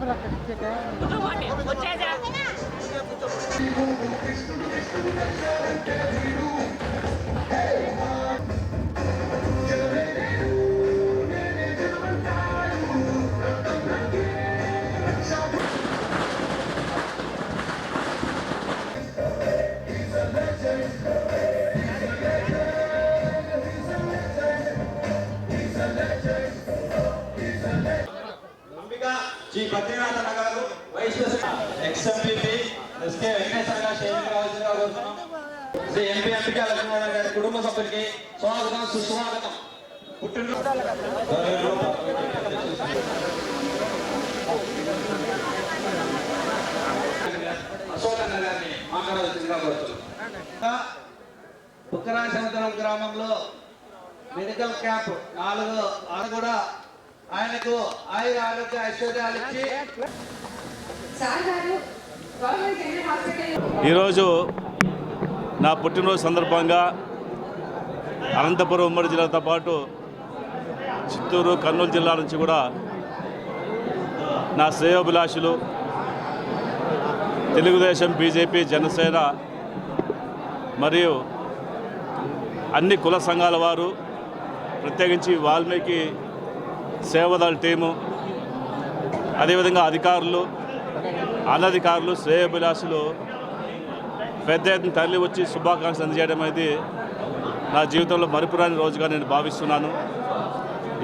వచ్చేసా. ఎక్స్ఎంపీపీ కోరుతున్నాం శ్రీ ఎంపీ ఎంపిక లక్ష్మీనారాయణ గారి కుటుంబ సభ్యులకి స్వాగతం సుస్వాగతం. పుట్టినరోజు గారిని మాట్లాడాల్సిందిగా కోరుతున్నాం బుక్కరాయ గ్రామంలో మెడికల్ క్యాంప్ నాలుగు ఆరు కూడా ఆయనకు ఆయుర ఆరోగ్య ఐశ్వర్యాలు ఇచ్చి సార్ గారు ఈరోజు నా పుట్టినరోజు సందర్భంగా అనంతపురం ఉమ్మడి జిల్లాతో పాటు చిత్తూరు కర్నూలు జిల్లా నుంచి కూడా నా శ్రేయోభిలాషులు తెలుగుదేశం బీజేపీ జనసేన మరియు అన్ని కుల సంఘాల వారు ప్రత్యేకించి వాల్మీకి సేవదళ టీము అదేవిధంగా అధికారులు అనధికారులు శ్రేయోభిలాషులు పెద్ద ఎత్తున తరలి వచ్చి శుభాకాంక్షలు అందజేయడం అనేది నా జీవితంలో మరుపురాని రోజుగా నేను భావిస్తున్నాను.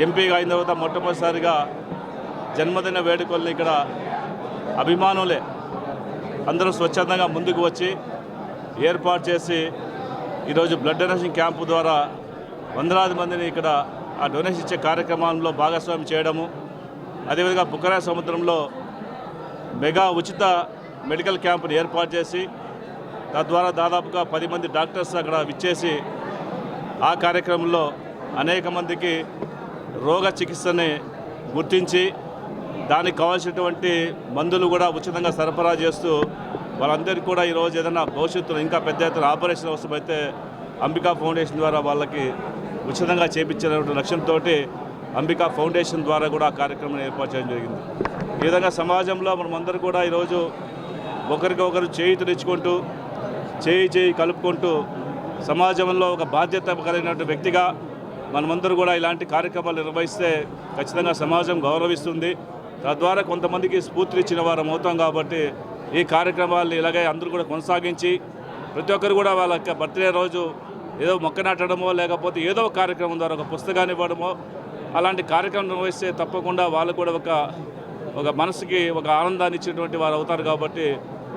ఎంపీగా అయిన తర్వాత మొట్టమొదటిసారిగా జన్మదిన వేడుకల్ని ఇక్కడ అభిమానులే అందరూ స్వచ్ఛందంగా ముందుకు వచ్చి ఏర్పాటు చేసి ఈరోజు బ్లడ్ డొనేషన్ క్యాంపు ద్వారా వందలాది మందిని ఇక్కడ ఆ డొనేషన్ ఇచ్చే కార్యక్రమంలో భాగస్వామి చేయడము అదేవిధంగా బుకరా సముద్రంలో మెగా ఉచిత మెడికల్ క్యాంపును ఏర్పాటు చేసి తద్వారా దాదాపుగా పది మంది డాక్టర్స్ అక్కడ విచ్చేసి ఆ కార్యక్రమంలో అనేక మందికి రోగ చికిత్సని గుర్తించి దానికి కావాల్సినటువంటి మందులు కూడా ఉచితంగా సరఫరా చేస్తూ వాళ్ళందరికీ కూడా ఈరోజు ఏదైనా భవిష్యత్తులో ఇంకా పెద్ద ఎత్తున ఆపరేషన్ అవసరమైతే అంబికా ఫౌండేషన్ ద్వారా వాళ్ళకి ఉచితంగా చేపించినటువంటి లక్ష్యంతో అంబికా ఫౌండేషన్ ద్వారా కూడా ఆ కార్యక్రమం ఏర్పాటు చేయడం జరిగింది. ఈ విధంగా సమాజంలో మనమందరూ కూడా ఈరోజు ఒకరికొకరు ఒకరు చేయి చేయి కలుపుకుంటూ సమాజంలో ఒక బాధ్యత కలిగినటువంటి వ్యక్తిగా మనమందరూ కూడా ఇలాంటి కార్యక్రమాలు నిర్వహిస్తే ఖచ్చితంగా సమాజం గౌరవిస్తుంది. తద్వారా కొంతమందికి స్ఫూర్తినిచ్చిన వారం అవుతాం కాబట్టి ఈ కార్యక్రమాలు ఇలాగే అందరూ కూడా కొనసాగించి ప్రతి ఒక్కరు కూడా వాళ్ళ యొక్క బర్త్డే రోజు ఏదో మొక్క నాటడమో లేకపోతే ఏదో కార్యక్రమం ద్వారా ఒక పుస్తకాన్ని ఇవ్వడమో అలాంటి కార్యక్రమం నిర్వహిస్తే తప్పకుండా వాళ్ళు కూడా ఒక ఒక మనసుకి ఒక ఆనందాన్ని ఇచ్చినటువంటి వారు అవుతారు కాబట్టి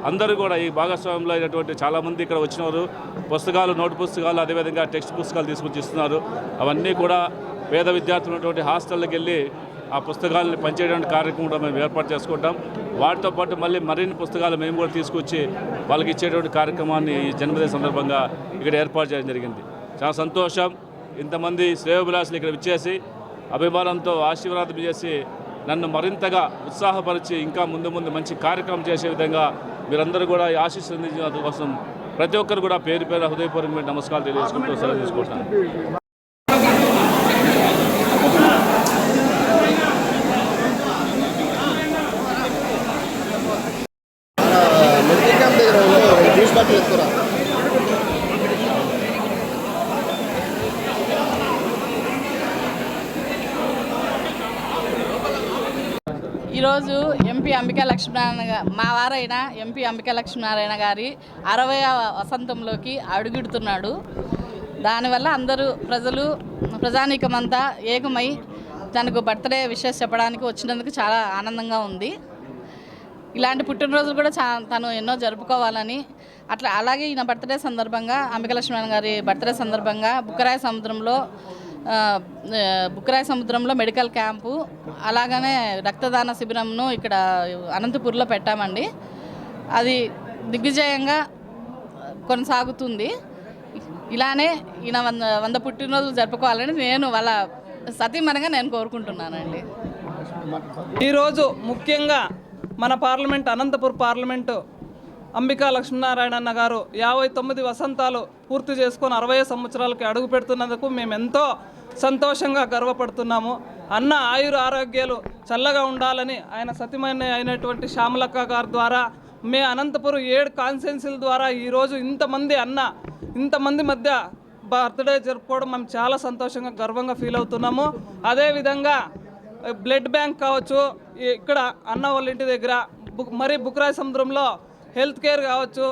అందరూ కూడా ఈ భాగస్వామ్యంలో అయినటువంటి చాలామంది ఇక్కడ వచ్చినారు పుస్తకాలు నోటు పుస్తకాలు అదేవిధంగా టెక్స్ట్ పుస్తకాలు తీసుకొచ్చి ఇస్తున్నారు. అవన్నీ కూడా పేద విద్యార్థులు ఉన్నటువంటి హాస్టల్కి వెళ్ళి ఆ పుస్తకాలను పంచేటువంటి కార్యక్రమం కూడా మేము ఏర్పాటు చేసుకుంటాం. వాటితో పాటు మళ్ళీ మరిన్ని పుస్తకాలు మేము కూడా తీసుకొచ్చి వాళ్ళకి ఇచ్చేటువంటి కార్యక్రమాన్ని ఈ జన్మదిన సందర్భంగా ఇక్కడ ఏర్పాటు చేయడం జరిగింది. చాలా సంతోషం. ఇంతమంది శ్రేయోభిలాషులు ఇక్కడ విచ్చేసి అభిమానంతో ఆశీర్వాదం చేసి నన్ను మరింతగా ఉత్సాహపరిచి ఇంకా ముందు ముందు మంచి కార్యక్రమం చేసే విధంగా మీరందరూ కూడా ఈ ఆశీస్సులు అందించిన కోసం ప్రతి ఒక్కరు కూడా పేరు పేరు హృదయపూర్వకమైన నమస్కారాలు తెలియజేసుకుంటూ సెలవు తీసుకుంటాను ఈరోజు ఎంపీ అంబికా లక్ష్మీనారాయణ మా వారైన ఎంపీ అంబికా లక్ష్మీనారాయణ గారి అరవై వసంతంలోకి అడుగుడుతున్నాడు. దానివల్ల అందరూ ప్రజలు ప్రజానీకమంతా ఏకమై తనకు బర్త్డే విషెస్ చెప్పడానికి వచ్చినందుకు చాలా ఆనందంగా ఉంది. ఇలాంటి పుట్టినరోజులు కూడా చా తను ఎన్నో జరుపుకోవాలని అట్లా అలాగే ఈయన బర్త్డే సందర్భంగా అంబికా లక్ష్మణ్ గారి బర్త్డే సందర్భంగా బుక్కరాయ సముద్రంలో బుక్రాయ సముద్రంలో మెడికల్ క్యాంపు అలాగనే రక్తదాన శిబిరంను ఇక్కడ అనంతపూర్లో పెట్టామండి. అది దిగ్విజయంగా కొనసాగుతుంది. ఇలానే ఈయన వంద వంద పుట్టినరోజులు జరుపుకోవాలని నేను వాళ్ళ సతీమణిగా నేను కోరుకుంటున్నానండి. ఈరోజు ముఖ్యంగా మన పార్లమెంట్ అనంతపూర్ పార్లమెంటు అంబికా లక్ష్మీనారాయణ అన్న గారు యాభై తొమ్మిది వసంతాలు పూర్తి చేసుకొని అరవై సంవత్సరాలకి అడుగు పెడుతున్నందుకు మేము ఎంతో సంతోషంగా గర్వపడుతున్నాము. అన్న ఆయుర ఆరోగ్యాలు చల్లగా ఉండాలని ఆయన సతీమణి అయినటువంటి శ్యామలక్క గారి ద్వారా మే అనంతపురం ఏడు కాన్సెన్సీల ద్వారా ఈరోజు ఇంతమంది అన్న ఇంతమంది మధ్య బర్త్డే జరుపుకోవడం మేము చాలా సంతోషంగా గర్వంగా ఫీల్ అవుతున్నాము. అదేవిధంగా బ్లడ్ బ్యాంక్ కావచ్చు ఇక్కడ అన్న వాళ్ళ ఇంటి దగ్గర బుక్ మరి బుక్రాయ సముద్రంలో హెల్త్ కేర్ కావచ్చు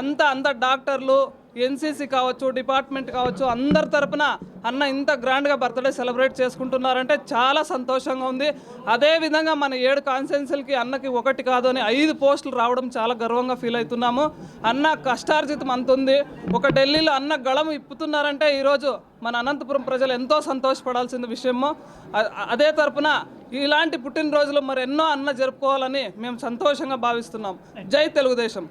అంతా అంతా డాక్టర్లు ఎన్సీసీ కావచ్చు డిపార్ట్మెంట్ కావచ్చు అందరి తరపున అన్న ఇంత గ్రాండ్గా బర్త్డే సెలబ్రేట్ చేసుకుంటున్నారంటే చాలా సంతోషంగా ఉంది. అదేవిధంగా మన ఏడు కాన్సెన్సీలకి అన్నకి ఒకటి కాదు అని ఐదు పోస్టులు రావడం చాలా గర్వంగా ఫీల్ అవుతున్నాము. అన్న కష్టార్జితం అంత ఉంది ఒక ఢిల్లీలో అన్న గళం ఇప్పుతున్నారంటే ఈరోజు మన అనంతపురం ప్రజలు ఎంతో సంతోషపడాల్సిన విషయము అదే తరపున ఇలాంటి పుట్టినరోజులు మరి ఎన్నో అన్న జరుపుకోవాలని మేము సంతోషంగా భావిస్తున్నాం. జై తెలుగుదేశం.